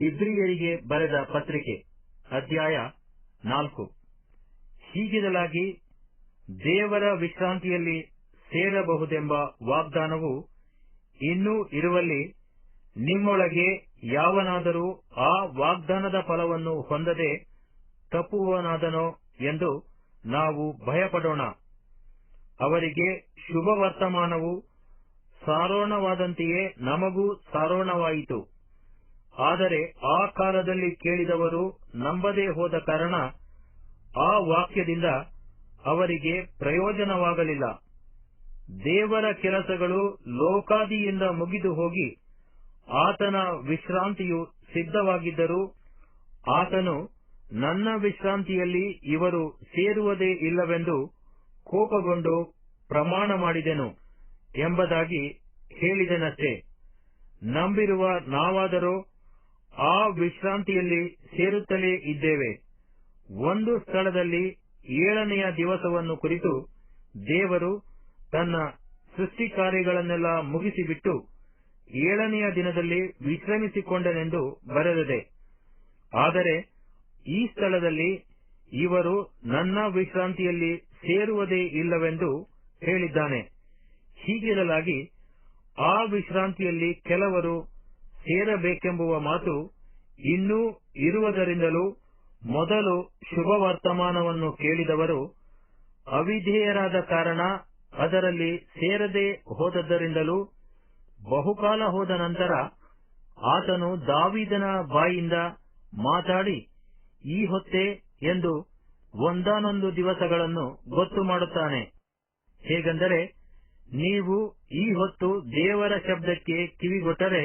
ಇಬ್ರಿಯರಿಗೆ ಬರೆದ ಪತ್ರಿಕೆ, ಅಧ್ಯಾಯ ನಾಲ್ಕು. ಹೀಗಿರಲಾಗಿ ದೇವರ ವಿಶ್ರಾಂತಿಯಲ್ಲಿ ಸೇರಬಹುದೆಂಬ ವಾಗ್ದಾನವು ಇನ್ನೂ ಇರುವಲ್ಲಿ ನಿಮ್ಮೊಳಗೆ ಯಾವನಾದರೂ ಆ ವಾಗ್ದಾನದ ಫಲವನ್ನು ಹೊಂದದೆ ತಪ್ಪುವನಾದನೋ ಎಂದು ನಾವು ಭಯಪಡೋಣ. ಅವರಿಗೆ ಶುಭ ವರ್ತಮಾನವು ಸಾರೋಣವಾದಂತೆಯೇ ನಮಗೂ ಸಾರೋಣವಾಯಿತು. ಆದರೆ ಆ ಕಾಲದಲ್ಲಿ ಕೇಳಿದವರು ನಂಬದೇ ಹೋದ ಕಾರಣ ಆ ವಾಕ್ಯದಿಂದ ಅವರಿಗೆ ಪ್ರಯೋಜನವಾಗಲಿಲ್ಲ. ದೇವರ ಕೆಲಸಗಳು ಲೋಕಾದಿಯಿಂದ ಮುಗಿದು ಹೋಗಿ ಆತನ ವಿಶ್ರಾಂತಿಯು ಸಿದ್ಧವಾಗಿದ್ದರೂ ಆತನು ನನ್ನ ವಿಶ್ರಾಂತಿಯಲ್ಲಿ ಇವರು ಸೇರುವುದೇ ಇಲ್ಲವೆಂದು ಕೋಪಗೊಂಡು ಪ್ರಮಾಣ ಮಾಡಿದೆನು ಎಂಬುದಾಗಿ ಹೇಳಿದನಷ್ಟೇ. ನಂಬಿರುವ ನಾವಾದರೂ ಆ ವಿಶ್ರಾಂತಿಯಲ್ಲಿ ಸೇರುತ್ತಲೇ ಇದ್ದೇವೆ. ಒಂದು ಸ್ಥಳದಲ್ಲಿ ಏಳನೆಯ ದಿವಸವನ್ನು ಕುರಿತು ದೇವರು ತನ್ನ ಸೃಷ್ಟಿ ಕಾರ್ಯಗಳನ್ನೆಲ್ಲ ಮುಗಿಸಿಬಿಟ್ಟು ಏಳನೆಯ ದಿನದಲ್ಲಿ ವಿಶ್ರಮಿಸಿಕೊಂಡನೆಂದು ಬರೆದಿದೆ. ಆದರೆ ಈ ಸ್ಥಳದಲ್ಲಿ ಇವರು ನನ್ನ ವಿಶ್ರಾಂತಿಯಲ್ಲಿ ಸೇರುವುದೇ ಇಲ್ಲವೆಂದು ಹೇಳಿದ್ದಾನೆ. ಹೀಗಿರಲಾಗಿ ಆ ವಿಶ್ರಾಂತಿಯಲ್ಲಿ ಕೆಲವರು ಸೇರಬೇಕೆಂಬುವ ಮಾತು ಇನ್ನೂ ಇರುವುದರಿಂದಲೂ ಮೊದಲು ಶುಭ ವರ್ತಮಾನವನ್ನು ಕೇಳಿದವರು ಅವಿಧೇಯರಾದ ಕಾರಣ ಅದರಲ್ಲಿ ಸೇರದೆ ಹೋದದ್ದರಿಂದಲೂ ಬಹುಕಾಲ ಹೋದ ನಂತರ ಆತನು ದಾವಿದನ ಬಾಯಿಂದ ಮಾತಾಡಿ, ಈ ಹೊತ್ತೆ ಎಂದು ಒಂದಾನೊಂದು ದಿವಸಗಳನ್ನು ಗೊತ್ತು ಮಾಡುತ್ತಾನೆ. ಹೇಗೆಂದರೆ, ನೀವು ಈ ಹೊತ್ತು ದೇವರ ಶಬ್ದಕ್ಕೆ ಕಿವಿಗೊಟ್ಟರೆ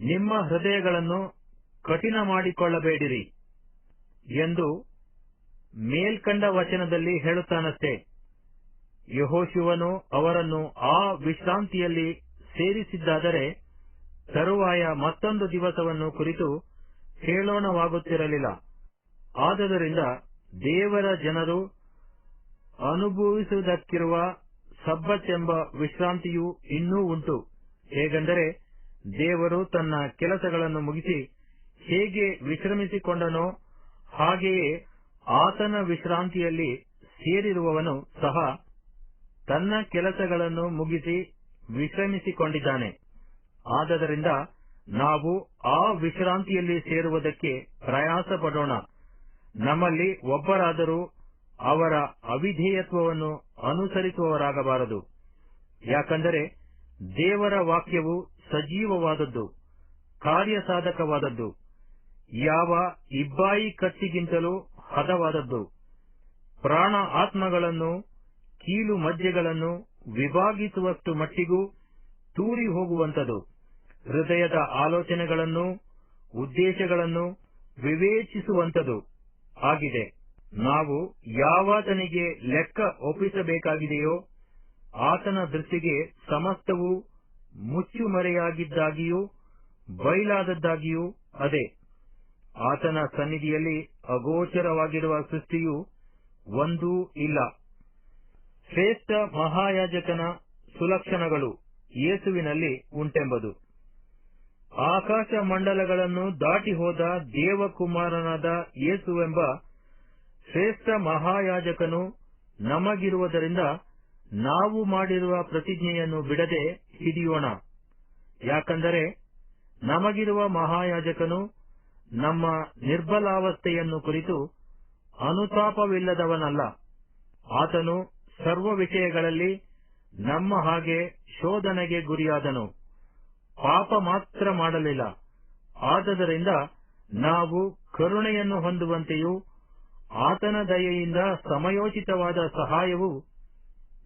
ನಿಮ್ಮ ಹೃದಯಗಳನ್ನು ಕಠಿಣ ಮಾಡಿಕೊಳ್ಳಬೇಡಿರಿ ಎಂದು ಮೇಲ್ಕಂಡ ವಚನದಲ್ಲಿ ಹೇಳುತ್ತಾನಷ್ಟೇ. ಯಹೋಶಿವನು ಅವರನ್ನು ಆ ವಿಶ್ರಾಂತಿಯಲ್ಲಿ ಸೇರಿಸಿದ್ದಾದರೆ ತರುವಾಯ ಮತ್ತೊಂದು ದಿವಸವನ್ನು ಕುರಿತು ಹೇಳೋಣವಾಗುತ್ತಿರಲಿಲ್ಲ. ಆದ್ದರಿಂದ ದೇವರ ಜನರು ಅನುಭವಿಸುವುದಕ್ಕಿರುವ ಸಬ್ಬತ್ ಎಂಬ ವಿಶ್ರಾಂತಿಯೂ ಇನ್ನೂ ಉಂಟು. ಹೇಗೆಂದರೆ ದೇವರು ತನ್ನ ಕೆಲಸಗಳನ್ನು ಮುಗಿಸಿ ಹೇಗೆ ವಿಶ್ರಮಿಸಿಕೊಂಡನೋ ಹಾಗೆಯೇ ಆತನ ವಿಶ್ರಾಂತಿಯಲ್ಲಿ ಸೇರಿರುವವನು ಸಹ ತನ್ನ ಕೆಲಸಗಳನ್ನು ಮುಗಿಸಿ ವಿಶ್ರಮಿಸಿಕೊಂಡಿದ್ದಾನೆ. ಆದ್ದರಿಂದ ನಾವು ಆ ವಿಶ್ರಾಂತಿಯಲ್ಲಿ ಸೇರುವುದಕ್ಕೆ ಪ್ರಯಾಸ ಪಡೋಣ ನಮ್ಮಲ್ಲಿ ಒಬ್ಬರಾದರೂ ಅವರ ಅವಿಧೇಯತ್ವವನ್ನು ಅನುಸರಿಸುವವರಾಗಬಾರದು. ಯಾಕಂದರೆ ದೇವರ ವಾಕ್ಯವು ಸಜೀವವಾದದ್ದು, ಕಾರ್ಯಸಾಧಕವಾದದ್ದು, ಯಾವ ಇಬ್ಬಾಯಿ ಕತ್ತಿಗಿಂತಲೂ ಹದವಾದದ್ದು, ಪ್ರಾಣ ಆತ್ಮಗಳನ್ನು, ಕೀಲು ಮಜ್ಜೆಗಳನ್ನು ವಿಭಾಗಿಸುವಷ್ಟು ಮಟ್ಟಿಗೂ ತೂರಿ ಹೋಗುವಂತದು ಹೃದಯದ ಆಲೋಚನೆಗಳನ್ನು, ಉದ್ದೇಶಗಳನ್ನು ವಿವೇಚಿಸುವಂತದು ಆಗಿದೆ. ನಾವು ಯಾವಾತನಿಗೆ ಲೆಕ್ಕ ಒಪ್ಪಿಸಬೇಕಾಗಿದೆಯೋ, ಆತನ ದೃಷ್ಟಿಗೆ ಸಮಸ್ತವೂ ಮುಚ್ಚುಮರೆಯಾಗಿದ್ದಾಗಿಯೂ ಬಯಲಾದದ್ದಾಗಿಯೂ ಅದೇ. ಆತನ ಸನ್ನಿಧಿಯಲ್ಲಿ ಅಗೋಚರವಾಗಿರುವ ಸೃಷ್ಟಿಯು ಒಂದೂ ಇಲ್ಲ. ಶ್ರೇಷ್ಠ ಮಹಾಯಾಜಕನ ಸುಲಕ್ಷಣಗಳು ಯೇಸುವಿನಲ್ಲಿ ಉಂಟೆಂಬುದು. ಆಕಾಶ ಮಂಡಲಗಳನ್ನು ದಾಟಿ ಹೋದ ದೇವಕುಮಾರನಾದ ಯೇಸುವೆಂಬ ಶ್ರೇಷ್ಠ ಮಹಾಯಾಜಕನು ನಮಗಿರುವುದರಿಂದ ನಾವು ಮಾಡಿರುವ ಪ್ರತಿಜ್ಞೆಯನ್ನು ಬಿಡದೆ ಹಿಡಿಯೋಣ. ಯಾಕಂದರೆ ನಮಗಿರುವ ಮಹಾಯಾಜಕನು ನಮ್ಮ ನಿರ್ಬಲಾವಸ್ಥೆಯನ್ನು ಕುರಿತು ಅನುತಾಪವಿಲ್ಲದವನಲ್ಲ. ಆತನು ಸರ್ವ ವಿಷಯಗಳಲ್ಲಿ ನಮ್ಮ ಹಾಗೆ ಶೋಧನೆಗೆ ಗುರಿಯಾದನು. ಪಾಪ ಮಾತ್ರ ಮಾಡಲಿಲ್ಲ. ಆದ್ದರಿಂದ ನಾವು ಕರುಣೆಯನ್ನು ಹೊಂದುವಂತೆಯೂ ಆತನ ದಯೆಯಿಂದ ಸಮಯೋಚಿತವಾದ ಸಹಾಯವು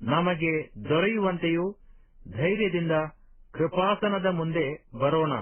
ನಮಗೆ ದೊರೆಯುವಂತೆಯೂ ಧೈರ್ಯದಿಂದ ಕೃಪಾಸನದ ಮುಂದೆ ಬರೋಣ.